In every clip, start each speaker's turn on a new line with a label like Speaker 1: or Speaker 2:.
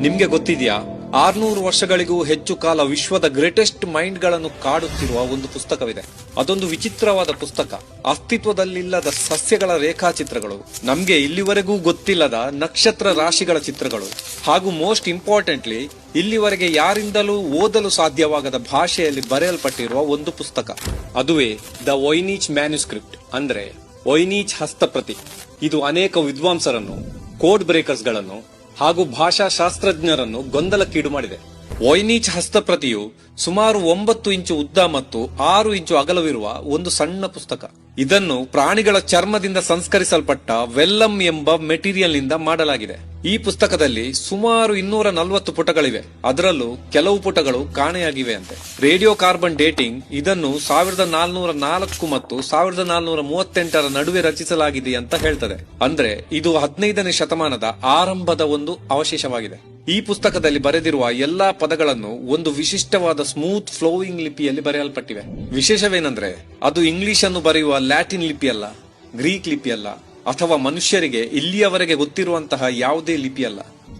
Speaker 1: ನಿಮ್ಗೆ ಗೊತ್ತಿದೆಯಾ? ಆರ್ನೂರು ವರ್ಷಗಳಿಗೂ ಹೆಚ್ಚು ಕಾಲ ವಿಶ್ವದ ಗ್ರೇಟೆಸ್ಟ್ ಮೈಂಡ್ಗಳನ್ನು ಕಾಡುತ್ತಿರುವ ಒಂದು ಪುಸ್ತಕವಿದೆ. ಅದೊಂದು ವಿಚಿತ್ರವಾದ ಪುಸ್ತಕ. ಅಸ್ತಿತ್ವದಲ್ಲಿಲ್ಲದ ಸಸ್ಯಗಳ ರೇಖಾಚಿತ್ರಗಳು. ನಮ್ಗೆ ಇಲ್ಲಿವರೆಗೂ ಗೊತ್ತಿಲ್ಲದ ನಕ್ಷತ್ರ ರಾಶಿಗಳ ಚಿತ್ರಗಳು. ಹಾಗೂ ಮೋಸ್ಟ್ ಇಂಪಾರ್ಟೆಂಟ್ಲಿ, ಇಲ್ಲಿವರೆಗೆ ಯಾರಿಂದಲೂ ಓದಲು ಸಾಧ್ಯವಾಗದ ಭಾಷೆಯಲ್ಲಿ ಬರೆಯಲ್ಪಟ್ಟಿರುವ ಒಂದು ಪುಸ್ತಕ. ಅದುವೇ ದ ವೈನೀಚ್ ಮ್ಯಾನುಸ್ಕ್ರಿಪ್ಟ್, ಅಂದ್ರೆ ವೈನೀಚ್ ಹಸ್ತಪ್ರತಿ. ಇದು ಅನೇಕ ವಿದ್ವಾಂಸರನ್ನು, ಕೋಡ್ ಬ್ರೇಕರ್ಸ್ಗಳನ್ನು ಹಾಗೂ ಭಾಷಾಶಾಸ್ತ್ರಜ್ಞರನ್ನು ಗೊಂದಲಕ್ಕೀಡು ಮಾಡಿದೆ. ವೈನೀಚ್ ಹಸ್ತಪ್ರತಿಯು ಸುಮಾರು ಒಂಬತ್ತು ಇಂಚು ಉದ್ದ ಮತ್ತು ಆರು ಇಂಚು ಅಗಲವಿರುವ ಒಂದು ಸಣ್ಣ ಪುಸ್ತಕ. ಇದನ್ನು ಪ್ರಾಣಿಗಳ ಚರ್ಮದಿಂದ ಸಂಸ್ಕರಿಸಲ್ಪಟ್ಟ ವೆಲ್ಲಂ ಎಂಬ ಮೆಟೀರಿಯಲ್ನಿಂದ ಮಾಡಲಾಗಿದೆ. ಈ ಪುಸ್ತಕದಲ್ಲಿ ಸುಮಾರು ಇನ್ನೂರ ನಲವತ್ತು ಪುಟಗಳಿವೆ. ಅದರಲ್ಲೂ ಕೆಲವು ಪುಟಗಳು ಕಾಣೆಯಾಗಿವೆ ಅಂತೆ ರೇಡಿಯೋ ಕಾರ್ಬನ್ ಡೇಟಿಂಗ್ ಇದನ್ನು ಸಾವಿರದ ನಾಲ್ನೂರ ನಾಲ್ಕು ಮತ್ತು ಸಾವಿರದ ನಾಲ್ನೂರ ಮೂವತ್ತೆಂಟರ ನಡುವೆ ರಚಿಸಲಾಗಿದೆ ಅಂತ ಹೇಳ್ತದೆ. ಅಂದ್ರೆ ಇದು ಹದಿನೈದನೇ ಶತಮಾನದ ಆರಂಭದ ಒಂದು ಅವಶೇಷವಾಗಿದೆ. ಈ ಪುಸ್ತಕದಲ್ಲಿ ಬರೆದಿರುವ ಎಲ್ಲಾ ಪದಗಳನ್ನು ಒಂದು ವಿಶಿಷ್ಟವಾದ ಸ್ಮೂತ್ ಫ್ಲೋಯಿಂಗ್ ಲಿಪಿಯಲ್ಲಿ ಬರೆಯಲ್ಪಟ್ಟಿವೆ. ವಿಶೇಷವೇನೆಂದ್ರೆ, ಅದು ಇಂಗ್ಲಿಷ್ ಅನ್ನು ಬರೆಯುವ ಲ್ಯಾಟಿನ್ ಲಿಪಿಯಲ್ಲ, ಗ್ರೀಕ್ ಲಿಪಿಯಲ್ಲ, ಅಥವಾ ಮನುಷ್ಯರಿಗೆ ಇಲ್ಲಿಯವರೆಗೆ ಗೊತ್ತಿರುವಂತಹ ಯಾವುದೇ ಲಿಪಿಯಲ್ಲ.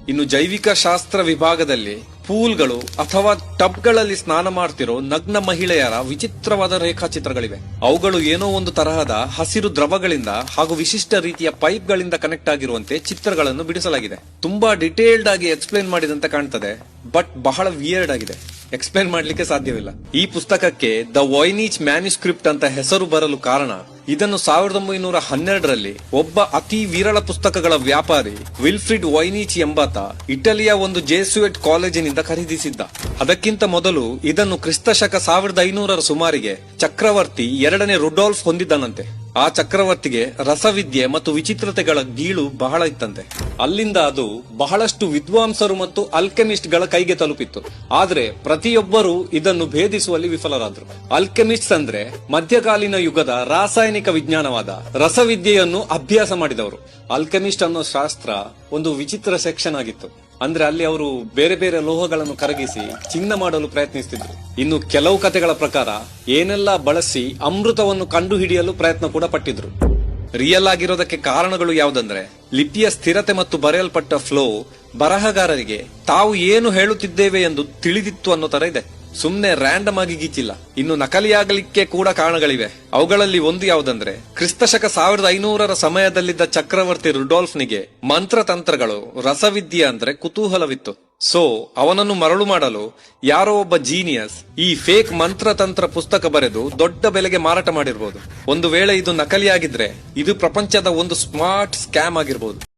Speaker 1: ಇನ್ನು ಜೈವಿಕ ಶಾಸ್ತ್ರ ವಿಭಾಗದಲ್ಲಿ ಪೂಲ್ಗಳು ಅಥವಾ ಟಬ್ಗಳಲ್ಲಿ ಸ್ನಾನ ಮಾಡ್ತಿರೋ ನಗ್ನ ಮಹಿಳೆಯರ ವಿಚಿತ್ರವಾದ ರೇಖಾಚಿತ್ರಗಳಿವೆ. ಅವುಗಳು ಏನೋ ಒಂದು ತರಹದ ಹಸಿರು ದ್ರವಗಳಿಂದ ಹಾಗೂ ವಿಶಿಷ್ಟ ರೀತಿಯ ಪೈಪ್ಗಳಿಂದ ಕನೆಕ್ಟ್ ಆಗಿರುವಂತೆ ಚಿತ್ರಗಳನ್ನು ಬಿಡಿಸಲಾಗಿದೆ. ತುಂಬಾ ಡಿಟೇಲ್ಡ್ ಆಗಿ ಎಕ್ಸ್ಪ್ಲೈನ್ ಮಾಡಿದಂತೆ ಕಾಣ್ತದೆ, ಬಟ್ ಬಹಳ ವಿಯರ್ಡ್ ಆಗಿದೆ. ಎಕ್ಸ್ಪ್ಲೈನ್ ಮಾಡ್ಲಿಕ್ಕೆ ಸಾಧ್ಯವಿಲ್ಲ. ಈ ಪುಸ್ತಕಕ್ಕೆ ದ ವೈನೀಚ್ ಮ್ಯಾನ್ಯುಸ್ಕ್ರಿಪ್ಟ್ ಅಂತ ಹೆಸರು ಬರಲು ಕಾರಣ ಇದನ್ನು ಸಾವಿರದ ಒಂಬೈನೂರ ಹನ್ನೆರಡರಲ್ಲಿ ಒಬ್ಬ ಅತಿ ವಿರಳ ಪುಸ್ತಕಗಳ ವ್ಯಾಪಾರಿ ವಿಲ್ಫ್ರಿಡ್ ವೈನಿಚ್ ಎಂಬಾತ ಇಟಲಿಯ ಒಂದು ಜೇಸುವೆಟ್ ಕಾಲೇಜಿನಿಂದ ಖರೀದಿಸಿದ್ದ. ಅದಕ್ಕಿಂತ ಮೊದಲು ಇದನ್ನು ಕ್ರಿಸ್ತಶಕ ಸಾವಿರದ ಐನೂರರ ಸುಮಾರಿಗೆ ಚಕ್ರವರ್ತಿ ಎರಡನೇ ರುಡಾಲ್ಫ್ ಹೊಂದಿದ್ದನಂತೆ. ಆ ಚಕ್ರವರ್ತಿಗೆ ರಸವಿದ್ಯೆ ಮತ್ತು ವಿಚಿತ್ರತೆಗಳ ಗೀಳು ಬಹಳ ಇತ್ತಂತೆ. ಅಲ್ಲಿಂದ ಅದು ಬಹಳಷ್ಟು ವಿದ್ವಾಂಸರು ಮತ್ತು ಅಲ್ಕೆಮಿಸ್ಟ್ಗಳ ಕೈಗೆ ತಲುಪಿತ್ತು. ಆದ್ರೆ ಪ್ರತಿಯೊಬ್ಬರು ಇದನ್ನು ಭೇದಿಸುವಲ್ಲಿ ವಿಫಲರಾದರು. ಅಲ್ಕೆಮಿಸ್ಟ್ಸ್ ಅಂದ್ರೆ ಮಧ್ಯಕಾಲೀನ ಯುಗದ ರಾಸಾಯನಿಕ ವಿಜ್ಞಾನವಾದ ರಸವಿದ್ಯೆಯನ್ನು ಅಭ್ಯಾಸ ಮಾಡಿದವರು. ಅಲ್ಕೆಮಿಸ್ಟ್ ಅನ್ನೋ ಶಾಸ್ತ್ರ ಒಂದು ವಿಚಿತ್ರ ಸೆಕ್ಷನ್ ಆಗಿತ್ತು. ಅಂದ್ರೆ ಅಲ್ಲಿ ಅವರು ಬೇರೆ ಬೇರೆ ಲೋಹಗಳನ್ನು ಕರಗಿಸಿ ಚಿನ್ನ ಮಾಡಲು ಪ್ರಯತ್ನಿಸುತ್ತಿದ್ರು ಇನ್ನು ಕೆಲವು ಕಥೆಗಳ ಪ್ರಕಾರ ಏನೆಲ್ಲ ಬಳಸಿ ಅಮೃತವನ್ನು ಕಂಡುಹಿಡಿಯಲು ಪ್ರಯತ್ನ ಕೂಡ ಪಟ್ಟಿದ್ರು. ರಿಯಲ್ ಆಗಿರೋದಕ್ಕೆ ಕಾರಣಗಳು ಯಾವುದಂದ್ರೆ, ಲಿಪಿಯ ಸ್ಥಿರತೆ ಮತ್ತು ಬರೆಯಲ್ಪಟ್ಟ ಫ್ಲೋ ಬರಹಗಾರರಿಗೆ ತಾವು ಏನು ಹೇಳುತ್ತಿದ್ದೇವೆ ಎಂದು ತಿಳಿದಿತ್ತು ಅನ್ನೋ ತರ ಇದೆ. ಸುಮ್ನೆ ರ್ಯಾಂಡಮ್ ಆಗಿ ಗೀಚಿಲ್ಲ. ಇನ್ನು ನಕಲಿಯಾಗಲಿಕ್ಕೆ ಕೂಡ ಕಾರಣಗಳಿವೆ. ಅವುಗಳಲ್ಲಿ ಒಂದು ಯಾವುದಂದ್ರೆ, ಕ್ರಿಸ್ತಶಕ ಸಾವಿರದ ಐನೂರರ ಸಮಯದಲ್ಲಿದ್ದ ಚಕ್ರವರ್ತಿ ರುಡಾಲ್ಫ್ನಿಗೆ ಮಂತ್ರತಂತ್ರಗಳು, ರಸವಿದ್ಯೆ ಅಂದ್ರೆ ಕುತೂಹಲವಿತ್ತು. ಸೊ, ಅವನನ್ನು ಮರಳು ಮಾಡಲು ಯಾರೋ ಒಬ್ಬ ಜೀನಿಯಸ್ ಈ ಫೇಕ್ ಮಂತ್ರತಂತ್ರ ಪುಸ್ತಕ ಬರೆದು ದೊಡ್ಡ ಬೆಲೆಗೆ ಮಾರಾಟ ಮಾಡಿರ್ಬೋದು. ಒಂದು ವೇಳೆ ಇದು ನಕಲಿಯಾಗಿದ್ರೆ, ಇದು ಪ್ರಪಂಚದ ಒಂದು ಸ್ಮಾರ್ಟ್ ಸ್ಕ್ಯಾಮ್ ಆಗಿರ್ಬೋದು.